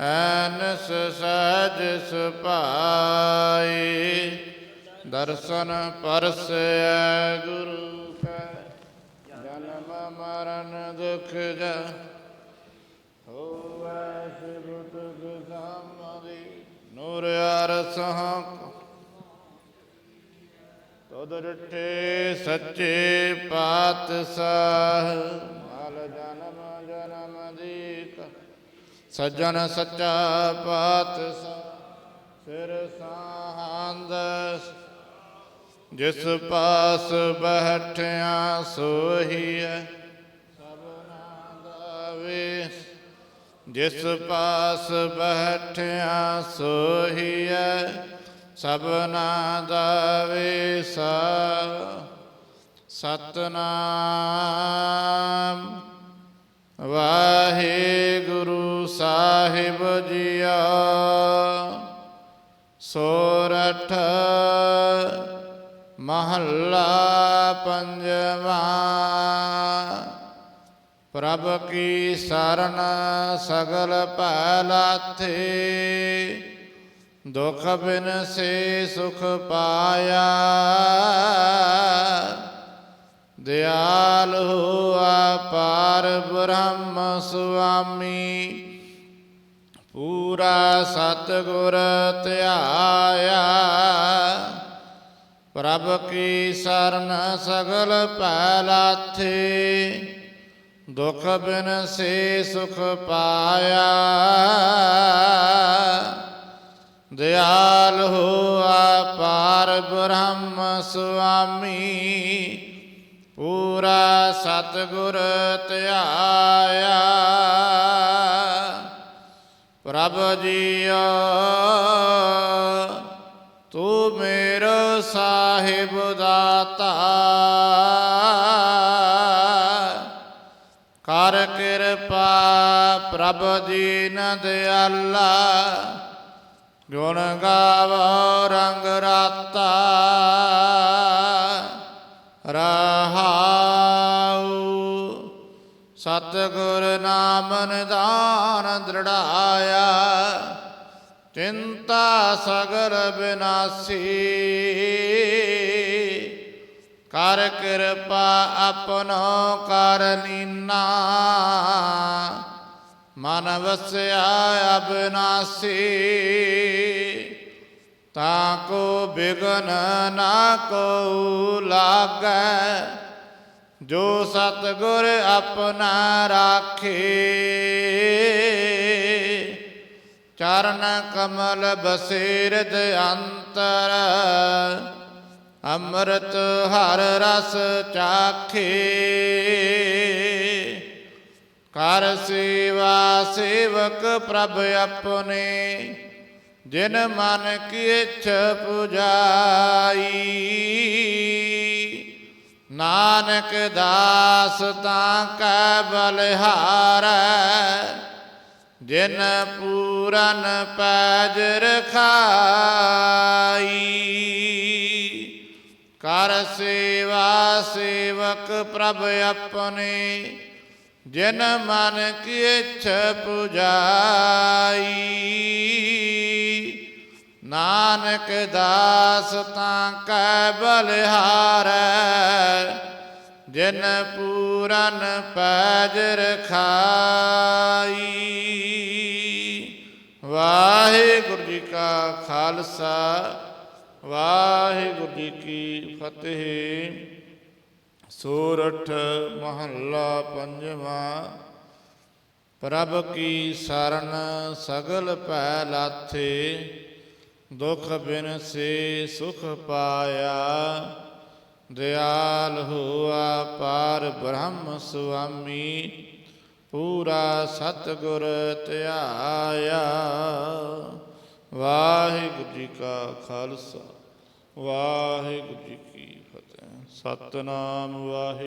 Ann's ਸਹਿਜ ਸੁਭਾਈ ਦਰਸ਼ਨ ਪਰਸੈ ਗੁਰੂ ਕੈ। ਜਨਮ ਮਰਨ ਦੁਖ ਜਾ ਹੋਵੈ ਸਿਬਤ ਗੁਸਾਮਦੀ ਨੂਰ ਅਰਸਹ ਤਦ ਡਿਠੇ ਸੱਚੇ ਪਾਤਸ਼ਾਹ, ਮਲ ਜਨਮ ਜਨਮ ਦੀ ਸੱਜਣ ਸੱਚਾ ਪਾਤਸ਼ਾਹ ਸਿਰ ਸਾਹੰਦ ਜਿਸ ਪਾਸ ਬੈਠਿਆ ਸੋਈ ਹੈ ਸਭਨਾ ਦਾ ਵੇਸ ਜਿਸ ਪਾਸ ਬੈਠਿਆ ਸੋਈ ਹੈ ਸਭਨਾ ਦਾ ਵੇਸਾ ਸਤਨਾਮ ਵਾਹਿਗੁਰੂ। ਸਾਹਿਬ ਜੀਆ, ਸੋਰਠ ਮਹੱਲਾ ਪੰਜਵਾ। ਪ੍ਰਭ ਕੀ ਸ਼ਰਨ ਸਗਲ ਭੈ ਲਾਥੇ ਦੁਖ ਬਿਨ ਸੇ ਸੁਖ ਪਾਇਆ। ਦਿਆਲ ਹੋਆ ਪਾਰ ਬ੍ਰਹਮ ਸੁਆਮੀ ਪੂਰਾ ਸਤਿਗੁਰ ਧਿਆਇਆ। ਪ੍ਰਭ ਕੀ ਸਰਨ ਸਗਲ ਭੈ ਲਾਥੇ ਦੁਖ ਬਿਨ ਸੇ ਸੁਖ ਪਾਇਆ। ਦਿਆਲ ਹੋਆ ਪਾਰ ਬ੍ਰਹਮ ਸੁਆਮੀ, ਪੂਰਾ ਸਤਿਗੁਰ ਧਿਆਇਆ। ਪ੍ਰਭ ਜੀਓ ਤੂੰ ਮੇਰਾ ਸਾਹਿਬ ਦਾਤਾ। ਕਰ ਕਿਰਪਾ ਪ੍ਰਭ ਦੀਨ ਦਿਆਲਾ ਗੁਣ ਗਾਵੋ ਰੰਗ ਰਾਤਾ। ਰਹਾਉ ਸਤਿਗੁਰ ਨਾਮ ਨਿਦਾਨ ਦ੍ਰਿੜਾਇਆ, ਚਿੰਤਾ ਸਗਲ ਬਿਨਾਸੀ। ਕਰ ਕਿਰਪਾ ਆਪਣੋ ਕਰ ਲੀਨਾ ਮਨ ਵਸਿਆ ਅਬਨਾਸੀ। ਤਾਂ ਕੋ ਬਿਗਨ ਨਾ ਕੋ ਲਾਗੈ ਜੋ ਸਤਿਗੁਰ ਆਪਣਾ ਰਾਖੇ, ਚਰਨ ਕਮਲ ਬਸੇਰਦ ਅੰਤਰ, ਅੰਮ੍ਰਿਤ ਹਰ ਰਸ ਚਾਖੇ। ਕਰ ਸੇਵਾ ਸੇਵਕ ਪ੍ਰਭ ਆਪਣੇ, ਜਿਨ ਮਨ ਕੀ ਇੱਛ ਪੁਜਾਈ। ਨਾਨਕ ਦਾਸ ਤਾਂ ਕੈ ਬਲਿਹਾਰੈ, ਜਿਨ ਪੂਰਨ ਪੈਜ ਰਖਾਈ। ਕਰ ਸੇਵਾ ਸੇਵਕ ਪ੍ਰਭ ਆਪਣੇ, ਜਿਨ ਮਨ ਕੀ ਇੱਛ ਪੁਜਾਈ। ਨਾਨਕ ਦਾਸ ਤਾਂ ਕੈ ਬਲਿਹਾਰੈ ਜਿਨ ਪੂਰਨ ਪੈਜ ਰਖਾਈ। ਵਾਹਿਗੁਰੂ ਜੀ ਕਾ ਖਾਲਸਾ, ਵਾਹਿਗੁਰੂ ਜੀ ਕੀ ਫਤਿਹ। ਸੂਰਠ ਮਹੱਲਾ ਪੰਜਵਾਂ, ਪ੍ਰਭ ਕੀ ਸਰਨ ਸਗਲ ਭੈ ਲਾਥੇ, ਦੁਖ ਬਿਨ ਸੇ ਸੁਖ ਪਾਇਆ। ਦਿਆਲ ਹੋਆ ਪਾਰ ਬ੍ਰਹਮ ਸੁਆਮੀ, ਪੂਰਾ ਸਤਿਗੁਰ ਧਿਆਇਆ। ਵਾਹਿਗੁਰੂ ਜੀ ਕਾ ਖਾਲਸਾ, ਵਾਹਿਗੁਰੂ ਜੀ ਕੀ ਫਤਿਹ। ਸਤਨਾਮ ਵਾਹਿ